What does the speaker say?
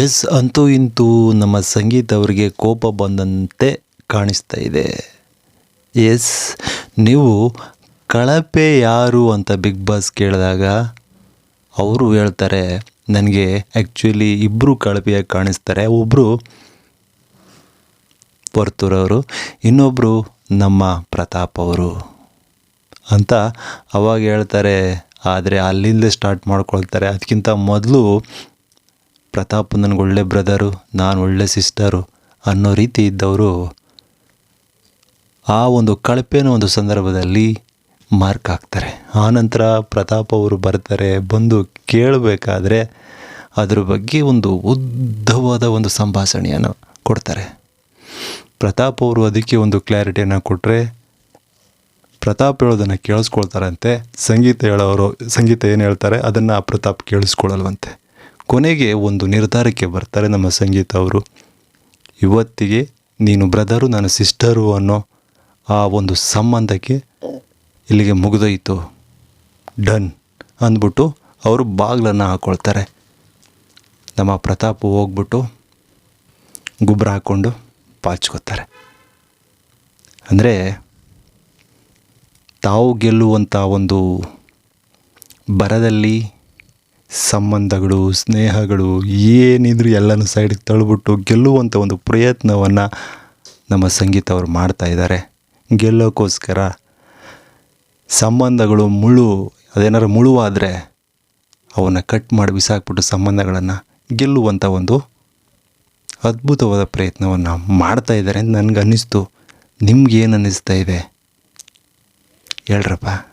S ಅಂತೂ ಇಂತೂ ನಮ್ಮ ಸಂಗೀತ ಅವರಿಗೆ ಕೋಪ ಬಂದಂತೆ ಕಾಣಿಸ್ತಾ ಇದೆ. ಎಸ್, ನೀವು ಕಳಪೆ ಯಾರು ಅಂತ ಬಿಗ್ ಬಾಸ್ ಕೇಳಿದಾಗ ಅವರು ಹೇಳ್ತಾರೆ, ನನಗೆ ಆ್ಯಕ್ಚುಲಿ ಇಬ್ಬರು ಕಳಪೆಯಾಗಿ ಕಾಣಿಸ್ತಾರೆ. ಒಬ್ಬರು ವರ್ತೂರವರು ಇನ್ನೊಬ್ಬರು ನಮ್ಮ ಪ್ರತಾಪ್ ಅವರು ಅಂತ ಅವಾಗ ಹೇಳ್ತಾರೆ. ಆದರೆ ಅಲ್ಲಿಂದ ಸ್ಟಾರ್ಟ್ ಮಾಡ್ಕೊಳ್ತಾರೆ. ಅದಕ್ಕಿಂತ ಮೊದಲು ಪ್ರತಾಪ್ ನನಗೆ ಒಳ್ಳೆ ಬ್ರದರು ನಾನು ಒಳ್ಳೆ ಸಿಸ್ಟರು ಅನ್ನೋ ರೀತಿ ಇದ್ದವರು. ಆ ಒಂದು ಕಳಪೆನ ಒಂದು ಸಂದರ್ಭದಲ್ಲಿ ಮಾರ್ಕ್ ಹಾಕ್ತಾರೆ. ಆನಂತರ ಪ್ರತಾಪ್ ಅವರು ಬರ್ತಾರೆ, ಬಂದು ಕೇಳಬೇಕಾದ್ರೆ ಅದ್ರ ಬಗ್ಗೆ ಒಂದು ಉದ್ದವಾದ ಒಂದು ಸಂಭಾಷಣೆಯನ್ನು ಕೊಡ್ತಾರೆ. ಪ್ರತಾಪ್ ಅವರು ಅದಕ್ಕೆ ಒಂದು ಕ್ಲಾರಿಟಿಯನ್ನು ಕೊಟ್ಟರೆ ಪ್ರತಾಪ್ ಹೇಳೋದನ್ನು ಕೇಳಿಸ್ಕೊಳ್ತಾರಂತೆ, ಸಂಗೀತ ಹೇಳೋರು, ಸಂಗೀತ ಏನು ಹೇಳ್ತಾರೆ, ಅದನ್ನು ಪ್ರತಾಪ್ ಕೇಳಿಸ್ಕೊಳ್ಳಲ್ವಂತೆ ಕೊನೆಗೆ ಒಂದು ನಿರ್ಧಾರಕ್ಕೆ ಬರ್ತಾರೆ ನಮ್ಮ ಸಂಗೀತ ಅವರು. ಇವತ್ತಿಗೆ ನೀನು ಬ್ರದರು ನಾನು ಸಿಸ್ಟರು ಅನ್ನೋ ಆ ಒಂದು ಸಂಬಂಧಕ್ಕೆ ಇಲ್ಲಿಗೆ ಮುಗಿದೋಯ್ತು. ಡನ್ ಅಂದ್ಬಿಟ್ಟು ಅವರು ಬಾಗಿಲನ್ನು ಹಾಕ್ಕೊಳ್ತಾರೆ ನಮ್ಮ ಪ್ರತಾಪ್ ಹೋಗ್ಬಿಟ್ಟು ಗೊಬ್ಬರ ಹಾಕ್ಕೊಂಡು ಪಾಚ್ಕೋತಾರೆ. ಅಂದರೆ ತಾವು ಗೆಲ್ಲುವಂಥ ಒಂದು ಬರದಲ್ಲಿ ಸಂಬಂಧಗಳು, ಸ್ನೇಹಗಳು, ಏನಿದ್ರು ಎಲ್ಲನೂ ಸೈಡಿಗೆ ತಳ್ಳಿಬಿಟ್ಟು ಗೆಲ್ಲುವಂಥ ಒಂದು ಪ್ರಯತ್ನವನ್ನು ನಮ್ಮ ಸಂಗೀತ ಅವರು ಮಾಡ್ತಾ ಇದ್ದಾರೆ ಗೆಲ್ಲೋಕ್ಕೋಸ್ಕರ ಸಂಬಂಧಗಳು ಮುಳು, ಅದೇನಾದ್ರು ಮುಳುವಾದರೆ ಅವನ್ನು ಕಟ್ ಮಾಡಿ ಬಿಸಾಕ್ಬಿಟ್ಟು ಸಂಬಂಧಗಳನ್ನು ಗೆಲ್ಲುವಂಥ ಒಂದು ಅದ್ಭುತವಾದ ಪ್ರಯತ್ನವನ್ನು ಮಾಡ್ತಾ ಇದ್ದಾರೆ ಅಂತ ನನಗೆ ಅನ್ನಿಸ್ತು ನಿಮ್ಗೇನು ಅನ್ನಿಸ್ತಾ ಇದೆ? ಹೇಳ್ರಪ್ಪ.